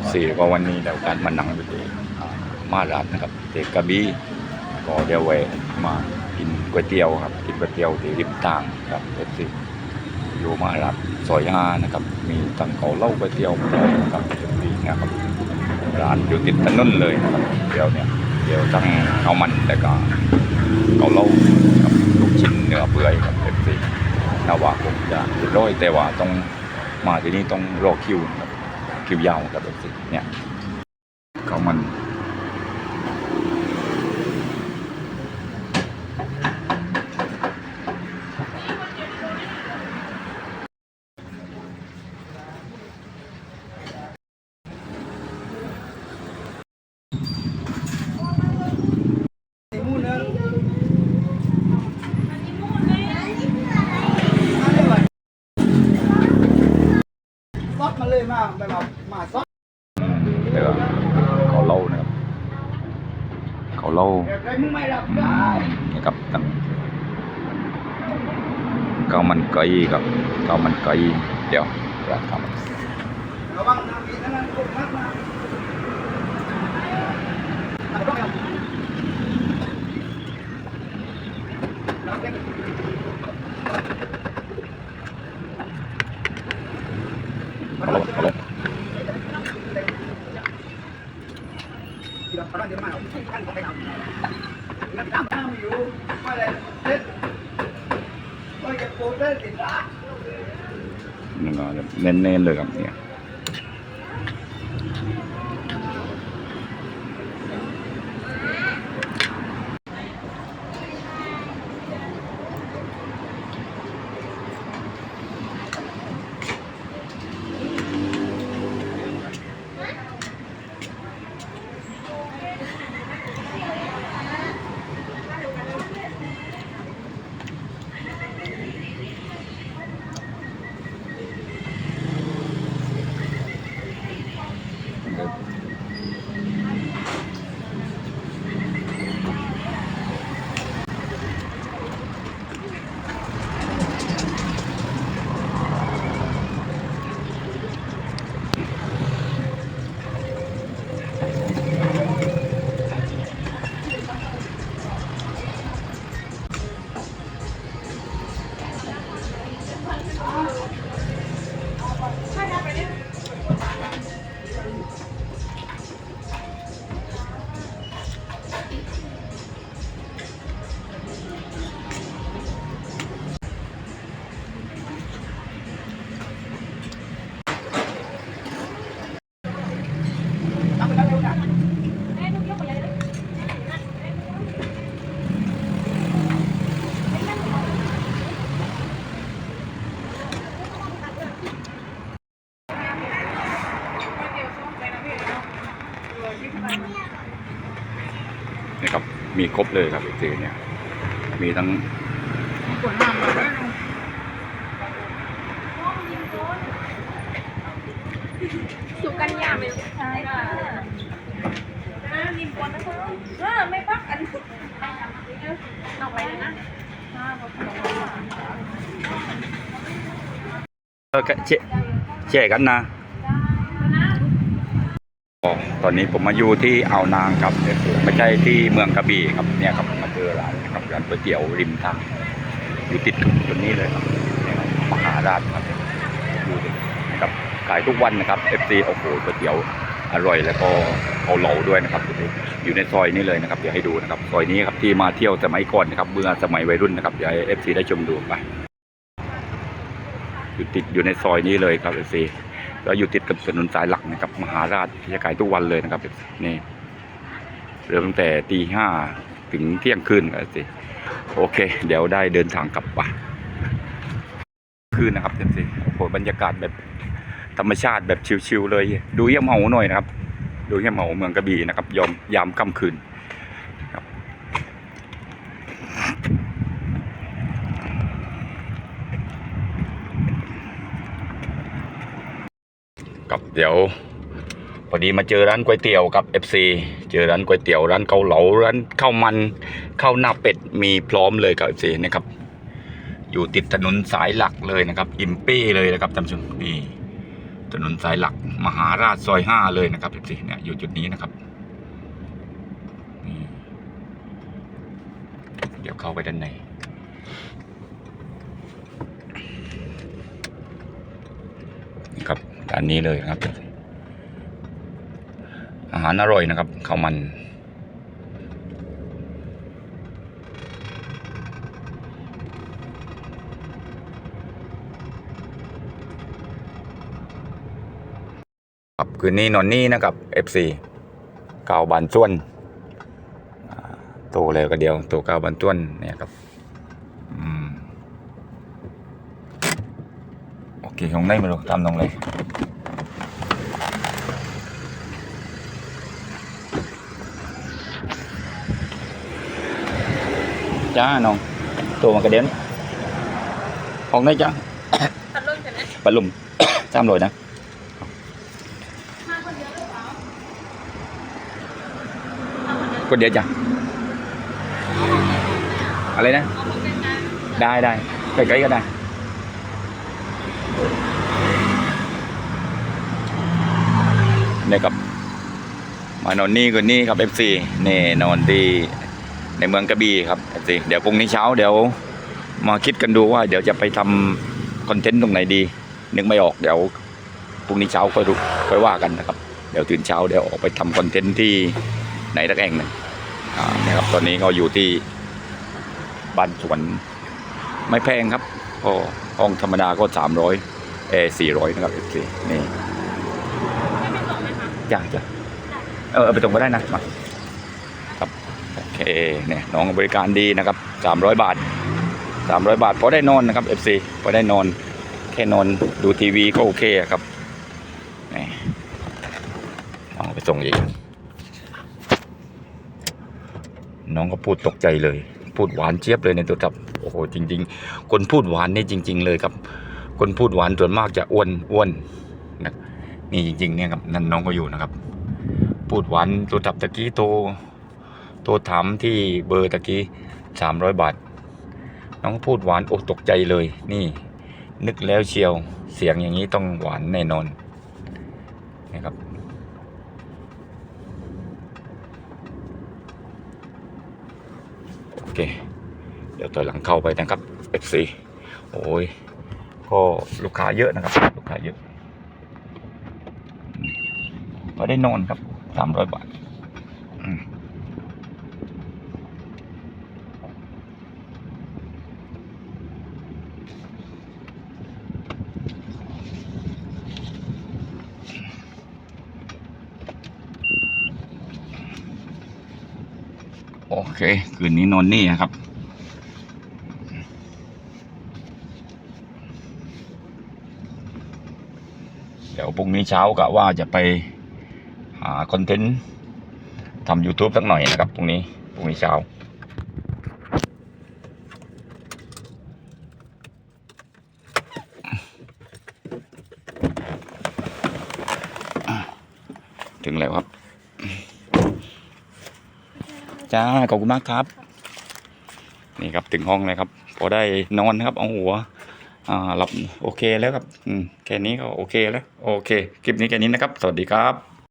FC ก็วันนี้เดี๋ยวการมานั่งอยู่ที่มาร้านนะครับเด็กกระบี่ก็เดี๋ยวแวะมากินก๋วยเตี๋ยวครับกินก๋วยเตี๋ยวที่ริมทางครับ FC อยู่มาร้านซอยห้านะครับ มีตั้งเกาเหล้าก๋วยเตี๋ยวนะครับ FC นะครับร้านอยู่ติดถนนเลยนะครับเดี๋ยวเนี่ยเดี๋ยวตั้งข้าวมันแต่ก็เกาเล้ากับลูกชิ้นเนื้อเปื่อยครับ FC นาว่าคงจะร้อยแต่ว่าต้องมาที่นี่ต้องรอคิวนะ ครับคิวยาวครับแบบนี้เนี่ยเขาวมัน ซอสมาเลยมาแบบว่ามาซอส เดี๋ยวเขาเล่านะครับ เขาเล่าแบบไรมึงไม่รับได้นะครับตั้งข้าวมันไก่ครับข้าวมันไก่เดี๋ยวร้านข้าวมันระวังน้ำอีกนั่นกดนักนะเอาต้องเอาเราเก็บ เขาเล่าเขาเล่า ที่เราตั้งเดี๋ยวมาเอาตั้งก็ไปเอาน้ำตาลน้ำอยู่ไม่ได้เด็ดก็จะปวดได้ติดตา เนื้อเน้นๆเลยครับเนี่ย นี่ครับ มีครบเลยครับเจเนี่ย มีทั้งสุกัญญาไม่ใช่ค่ะนิมปนนะคะอ่าไม่ปักอันนอกไปเลยนะเอ่าบอกเออเชแช่กันนะ ตอนนี้ผมมาอยู่ที่อ่าวนางครับ ไม่ใช่ที่เมืองกระบี่ครับเนี่ยครับมาเจอร้านนะครับร้านก๋วยเตี๋ยวริมทางอยู่ติดตรงนี้เลยครับเนี่ยครับมหาราชครับดูดินะครับขายทุกวันนะครับ FC โอ้โหก๋วยเตี๋ยวอร่อยแล้วก็เอาเหลาด้วยนะครับอยู่ในซอยนี้เลยนะครับเดี๋ยวให้ดูนะครับซอยนี้ครับที่มาเที่ยวสมัยก่อนนะครับเมื่อสมัยวัยรุ่นนะครับเดี๋ยวให้ FC ได้ชมดูไปอยู่ติดอยู่ในซอยนี้เลยครับเอฟซี แล้วอยู่ติดกับถนนสายหลักนะครับ มหาราชที่จะขายทุกวันเลยนะครับนี่เริ่มตั้งแต่ตีห้าถึงเที่ยงคืนครับเอซีโอเค เดี๋ยวได้เดินทางกลับปะคืนนะครับเอซีโอ้โหบรรยากาศแบบธรรมชาติแบบชิลๆเลย ดูเยี่ยมเหาหน่อยนะครับ ดูเยี่ยมเหาเมืองกระบี่นะครับยอมยามค่ำคืน กับเดี๋ยวพอดีมาเจอร้านก๋วยเตี๋ยวกับ FC เจอร้านก๋วยเตี๋ยวร้านเกาเหลาร้านข้าวมันข้าวหน้าเป็ดมีพร้อมเลยครับ FC นะครับ อยู่ติดถนนสายหลักเลยนะครับ อิมปี้เลยนะครับท่านผู้ชมนี่ถนนสายหลัก มหาราชซอยห้าเลยนะครับสิเนี่ยอยู่จุดนี้นะครับเดี๋ยวเข้าไปด้านใน นะครับด้านนี้เลยนะครับ อาหารอร่อยนะครับข้าวมัน ครับคืนนี้นอนนี่นะครับ FC เก่าบานจ้วนโตแล้วก็เดียวโตเก่าบานจ้วนเนี่ยครับอืม โอเคของไหนไม่รู้ตามตรงเลยจ้าน้องตัวมันกระเด็นของไหนจ้า พัดลมใช่ไหม ปลาลุ่ม จ้ามลอย นะมาคนอนนี่ก่อนนี่ครับมานอนนี่คืนนี้ครับ FC นี่นอนที่ในเมืองกระบี่ครับ FC เดี๋ยวพรุ่งนี้เช้าเดี๋ยวมาคิดกันดูว่าเดี๋ยวจะไปทำคอนเทนต์ตรงไหนดี นึกไม่ออกเดี๋ยวพรุ่งนี้เช้าค่อยรู้ค่อยว่ากันนะครับ เดี๋ยวตื่นเช้าเดี๋ยวออกไปทำคอนเทนต์ที่ไหนสักแห่งหนึ่งนะครับตอนนี้ก็อยู่ที่บ้านสวนไม่แพงครับก็ห้องธรรมดาก็สามร้อยเอสี่ร้อยนะครับ FC นี่ไปส่งไหมคะ จ้าจ้าเออไปตรงก็ได้นะมาครับโอเคเนี่ยน้องบริการดีนะครับสามร้อยบาทสามร้อยบาทพอได้นอนนะครับ FC พอได้นอนแค่นอนดูทีวีก็โอเคครับนี่น้องไปส่งเองน้องก็พูดตกใจเลย พูดหวานเจี๊ยบเลยในตัวจับโอ้โหจริง ๆ คนพูดหวานนี่จริง ๆ เลยครับ คนพูดหวานส่วนมากจะอ้วนอ้วนนะ นี่จริงๆเนี่ยครับนั่นน้องก็อยู่นะครับ พูดหวานตัวจับตะกี้โตโตถามที่เบอร์ตะกี้สามร้อยบาท น้องพูดหวานอกตกใจเลย นี่ นึกแล้วเชียวเสียงอย่างนี้ต้องหวานแน่นอนนะครับโอเค เดี๋ยวต่อหลังเข้าไปนะครับ FC โอ้ยก็ลูกค้าเยอะนะครับ ลูกค้าเยอะ พอได้นอนครับสามร้อยบาทโอเค คืนนี้นอนนี่ครับเดี๋ยวพรุ่งนี้เช้ากะว่าจะไป คอนเทนต์ทำ YouTube สักหน่อยนะครับพรุ่งนี้พรุ่งนี้เช้าถึงแล้วครับ จ้า ขอบคุณมากครับ นี่ครับถึงห้องเลยครับ พอได้นอนนะครับ เอาหัว อ่า หลับ โอเคแล้วครับ อืม แค่นี้ก็โอเคแล้ว โอเค คลิปนี้แค่นี้นะครับ สวัสดีครับ